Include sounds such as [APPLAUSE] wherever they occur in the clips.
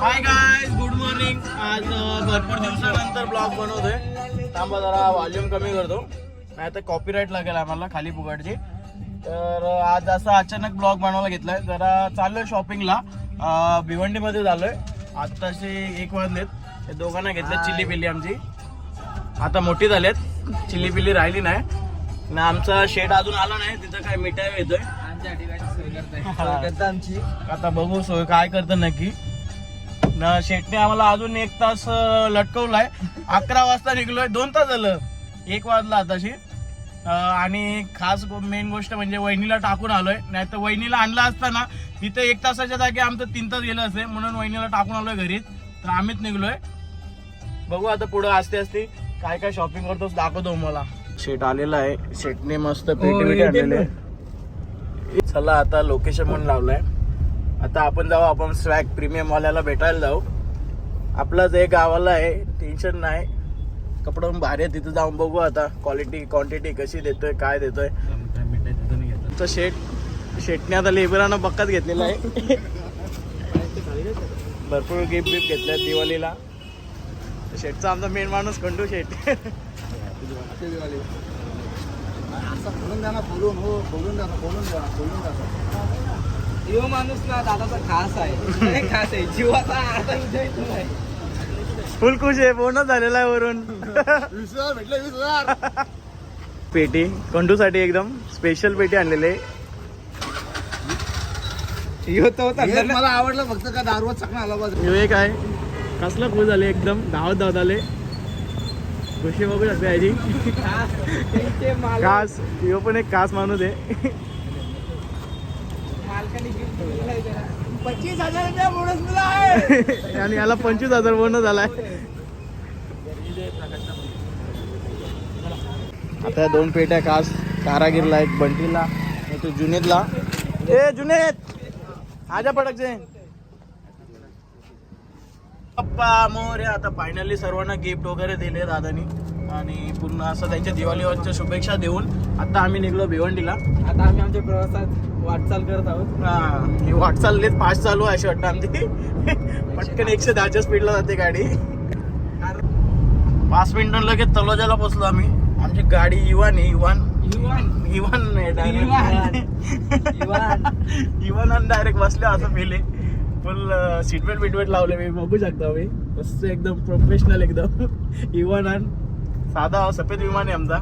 Hi guys good morning आज भरपूर दिवसानंतर ब्लॉग बनवतोय. थांबा जरा वॉल्यूम कमी करतो. नाही तर कॉपीराईट लागेल आम्हाला खाली फुकटची. तर आज असा अचानक ब्लॉग बनवायला घेतलाय. जरा चाललोय शॉपिंगला भिवंडीमध्ये चाललोय आत्ताशी एक वाजलेत. हे दोघांना घेतले चिल्ली पिल्ली आमची. आता मोठी झालेत. चिल्ली पिल्ली राहिली नाही. ना आमचा शेट अजून आला नाही. तिथं काय मिठाई येतोय आमची. आता बघू सोय काय करतं नक्की. ना शेटने आम्हाला अजून एक तास लटकवलाय. अकरा वाजता निघलोय दोन तास झालं. एक वाजला आताशी. आणि खास मेन गोष्ट म्हणजे वहिनीला टाकून आलोय. नाही तर वहिनीला आणला असताना तिथे एक तासाच्या जागी आमचं तीन तास गेलं असते म्हणून वहिनीला टाकून आलोय घरीच तर आम्हीच निघलोय. बघू आता पुढे असते असते काय काय शॉपिंग करतो दाखवतो मला शेट आलेला आहे. शेटने मस्त पेटी बिटी आणलेले आहे. चला आता लोकेशन म्हणून लावलंय. आता आपण जाऊ आपण स्वॅग प्रीमियमवाल्याला भेटायला जाऊ. आपलाच एक गावाला आहे टेन्शन नाही. कपडा भारी आहे तिथं जाऊन बघू आता. क्वालिटी क्वांटिटी कशी देतोय काय देतोय. तर शेट शेटने आता लेबरांना बक्काच घेतलेला आहे. भरपूर गिफ्ट बिफ्ट घेतल्या दिवाळीला. शेटचा आमचा मेन माणूस खंडू शेट. असं बोलून द्या ना बोलून हो बोलून द्या ना बोलून द्या बोलून द्या. यो माणूस ना दादाचा खास आहे. लय खास आहे. जीवाचा आता. फुल खुश आहे. बोनस झालेला आहे वरून. वीस हजार भेटले वीस हजार. पेटी. कंडूसाठी एकदम स्पेशल पेटी आणलेली आहे. यो तो हेच मला आवडलं फक्त का दारू चकना आला ह्यो एक आहे. कसला खुश झाले एकदम. धावत धावत आले खुशी बघू शकते माल- कास ह्यो पण एक कास माणूस आहे. पंचवीस हजार रुपया बोनस मिळाला आहे. [LAUGHS] आणि याला पंचवीस हजार बोनस झालाय आता दोन पेट्या कास कारागीरला एक बंटीला एक जुनेदला. ए जुनेद! आजा पटकचे पप्पा मोरे आता फायनली सर्वांना गिफ्ट वगैरे दिले दादानी. आणि पूर्ण असं त्यांच्या दिवाळीवरच्या शुभेच्छा देऊन आता आम्ही निघलो भिवंडीला. आता आम्ही आमच्या प्रवासात वाटचाल करत आहोत. हा, ही वाटचाल लयच फास्ट चालू आहे अशी वाटतं आमची. पटकन एकशे दहाच्या स्पीडला जाते गाडी. पाच मिनिटं लगेच तलोजाला पोहोचलो आम्ही. आमची गाडी इवान आहे इवान. युवान इवान नाही इवान. डायरेक्ट इवान आणि डायरेक्ट बसले असं फेले full seat belt beat belt लावले मी. बघू शकता मी. मस्त एकदम प्रोफेशनल एकदम. आणि साधा सफेद विमान आहे आमचा.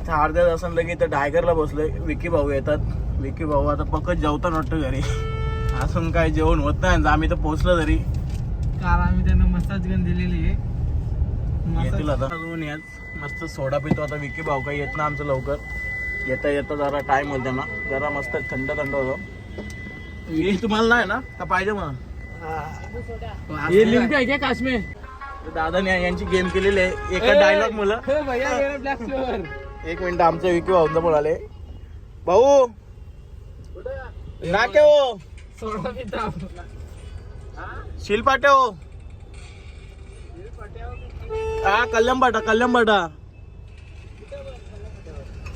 आता अर्ध्या तासानं लगे इथं डायगरला बसलोय. विकी भाऊ येतात. विकी भाऊ आता पकत जेवता वाटतं घरी. असून काय जेवण होत नाही आम्ही तर पोहोचलो तरी. काल आम्ही त्यांना मसाज गन दिलेली आहे. येतील आता. अजून याच मस्त सोडा पितो. आता विकी भाऊ काही येत ना आमचं लवकर. येता येता जरा टाइम होईल त्यांना. जरा मस्त थंड थंड होतो. तुम्हाला नाही ना? का पाहिजे आहे क्या काश्मीर? दादाने यांची गेम केलेली आहे. एका डायलॉग मुलं. हो [LAUGHS] एक मिनिट आमचे विकी भाऊंचा पण आले भाऊ नाके हो. शिलपाटे हो. हा कल्याणपाटा कल्याणपाटा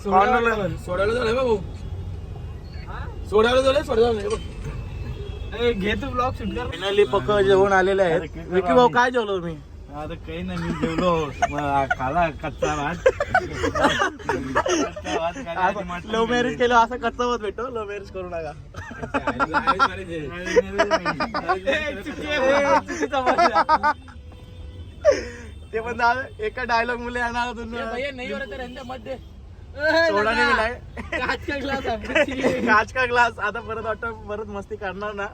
सोडायला सोडायला झालं भाऊ. सोडायला झालं सोडायला घे तू ब्लॉग शूट कर. फायनली पक्क जेवण आलेले आहेत. विकी भाऊ काय जेवलो तुम्ही? आता काही नाही मी जेवलो. खाला कच्चा भात. लव्ह मॅरेज केलं. असं कच्चा मत भेटतो. लव्ह मॅरेज करू नका. ते पण एका डायलॉग मुले येणार तुम्ही सोडा नाही मिळाय काच का ग्लास आता परत वाटतं परत मस्ती करणार ना.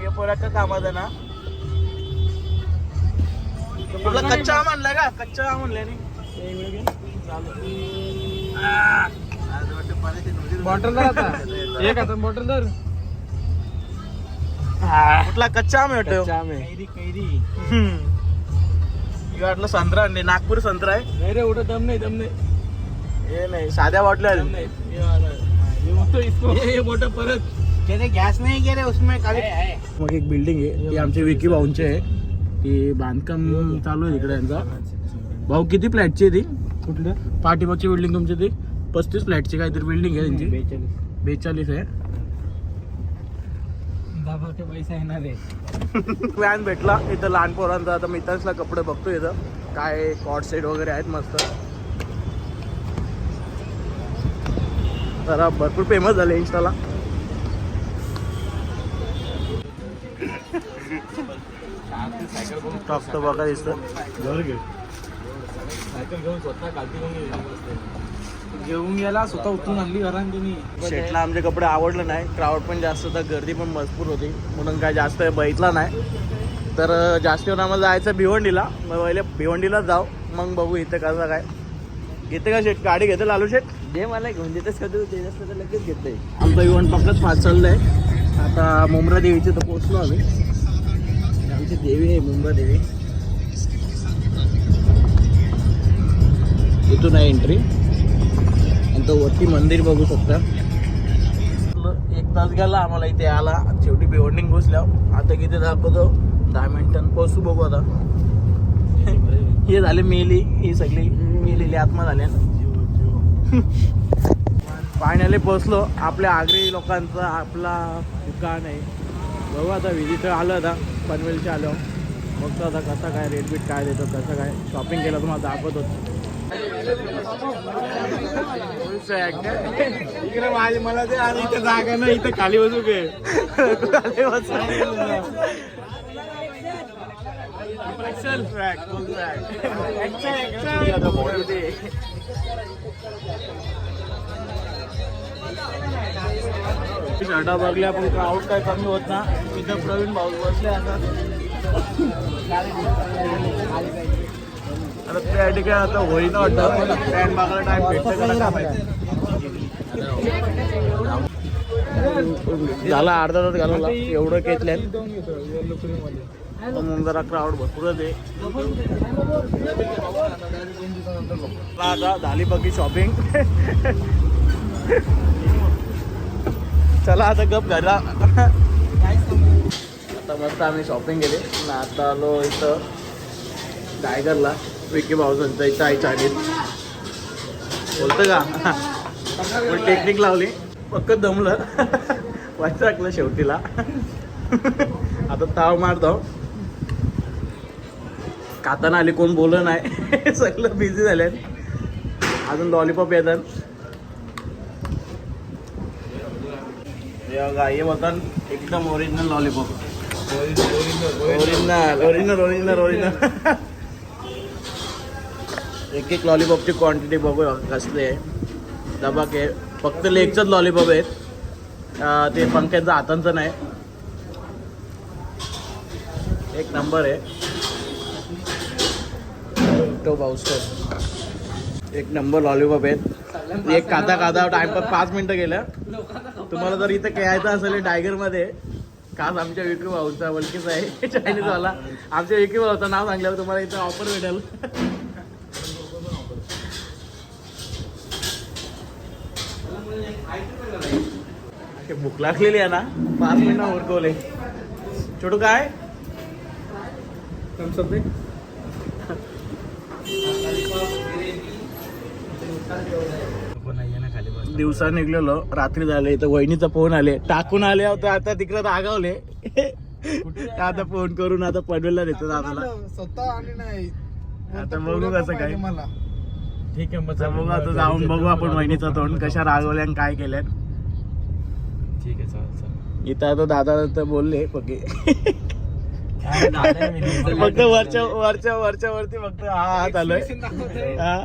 हे पोराच्या कामाचं ना. तुला कच्चा आम का? कच्चा आम आणलाय नी? आ, आज वाटतं पाण्याची नदी बॉटल आता. एक आता बॉटल धर. कुठला कच्चा आम वाटतं? वाटलं संत्रा आणले. नागपूर संत्रा आहे. नाही रे उठं दम नाही दम नाही. हे नाही साध्या बाटल्या दम नाही. ये मोठं इसको ये मोठं परत. गॅस नाही गेले उसमें मग एक बिल्डिंग आहे ती आमच्या विकी भाऊंची आहे. ती बांधकाम चालू आहे इकडे यांचा. भाऊ किती फ्लॅटची आहे ती? कुठलं? पाठीमागची बिल्डिंग तुमची ती? पस्तीस फ्लॅटची काहीतरी बिल्डिंग आहे त्यांची बेचाळीस. बेचाळीस आहे. दाबाचे पैसा येणार आहे. [LAUGHS] व्हॅन भेटला. इथं लहान पोरांचा आता मित्रांसला कपडे बघतो इथं. काय कॉट सेट वगैरे आहेत मस्त. जरा भरपूर फेमस झाले इंस्टाला. टॉप तर बघा दिसतं घेऊन गेला स्वतः उतरून आणली घरात तुम्ही शेटला आमचे कपडे आवडले नाही. क्राऊड पण जास्त होता गर्दी पण भरपूर होती. म्हणून काय जास्त बघितला नाही. तर जास्त येऊन आम्हाला जायचं भिवंडीला. मग पहिले भिवंडीलाच जाऊ. मग बघू इथं कसं काय. इथे का शेट गाडी घेते लालू शेट दे मला घेऊन देतच कधी ते असतं तर लगेच घेतलंय. आमचं इव्हन फक्त फास्ट चाललंय. आता मुंब्रा देवीचे तर पोचलो आम्ही. आमची देवी आहे मुंब्रा देवी. इथून आहे एंट्री आणि तो वरती मंदिर बघू शकता. एक तास गेला आम्हाला इथे आला. शेवटी भिवंडिंग घुसल्या आता किती दाखवतो? दहा मिनिटांनी पोहोचू बघू आता. [LAUGHS] हे झाले मेली. ही सगळी मेलेली आत्मा झाल्या फायनली पोचलो आपल्या आगरी लोकांचा आपला दुकान आहे. बघू आता विजिटर आलं आता. पनवेलचे आलो. बघतो आता कसा काय रेट बीट काय देतो कसं काय शॉपिंग केलं तुम्हाला दाखवतो. इकडे माझी मला ते आणि इथे जागा नाही इथे खाली बसू घे [LAUGHS] खाली बसू. दे. शर्टा बघल्या पण क्राऊड काय कमी होत ना. इथं प्रवीण भाऊ बसले आता. आता त्या ठिकाणी आता होईना वाटतं. पॅन बघायला टाइम भेटतं. झाला अर्धा तास घालवला. एवढं घेतल्यात म्हणून जरा क्राऊड भरपूरच आहे. आता झाली बघी शॉपिंग चला आता गप घरा आता मस्त आम्ही शॉपिंग केली. आता आलो इथं टायगरला विकी भाऊसांचा इथं आईच्या चाळीत बोलतं का? पण टेक्निक लावली. पक्क दमलं. वाच टाकलं शेवटीला. आता ताव मारतो. खाताना आली कोण बोल नाही. [LAUGHS] सगळं बिझी झाले अजून लॉलीपॉप येतात. हे होतात एकदम original lollipop original original original original एक एक लॉलीपॉपची क्वांटिटी बघू कसली आहे. दबाक आहे. फक्त लेगचंच लॉलीपॉप आहेत. ते पंख्यांचं हातांचं नाही. एक नंबर आहे. तो बाउस्टर एक नंबर लॉलीपॉप आहेत. एक खाता खाता टाइमपास पाच मिनिटं गेलं तुम्हाला जर इथं खेळायचं असेल टायगरमध्ये मध्ये आमच्या विकी भाऊचा वलकीचा आहे चायनीजवाला आमच्या विकी भाऊचं नाव सांगल्यावर तुम्हाला इथं ऑफर भेटेल. हे भूक लागलेली आहे ना. पाच मिनिटं उडकवले छोटू काय? दिवसा निघलेलो रात्री झाले तर वहिनीचा फोन आले. टाकून आले होते आता तिकडे रागावले आता फोन करून आता पनवेलला देतो दादाला. स्वतः आणि नाही. आता बघू कसं काय. मला. ठीक आहे मग बघू आता जाऊन बघू आपण वहिनीचा तोंड कशा रागवल्या आणि काय केल्या ठीक आहे चालेल इथं आता दादा तर बोलले पके फक्त वरच्या वरच्या वरच्या वरती फक्त हा हात आलोय. हा.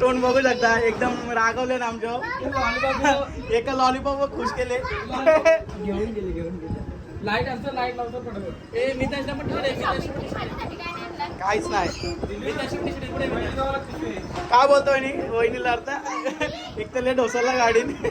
तोंड बघू शकता एकदम रागवले ना आमच्या एका लॉलीपॉप खुश केले. घेऊन गेले घेऊन गेले. लाइट असतं लाइट लावतो पडत. ए मी त्याच्या काहीच नाही. काय बोलतो वहिनी? वहिनीला अर्थ? एक तर लेट होसाला गाडीने.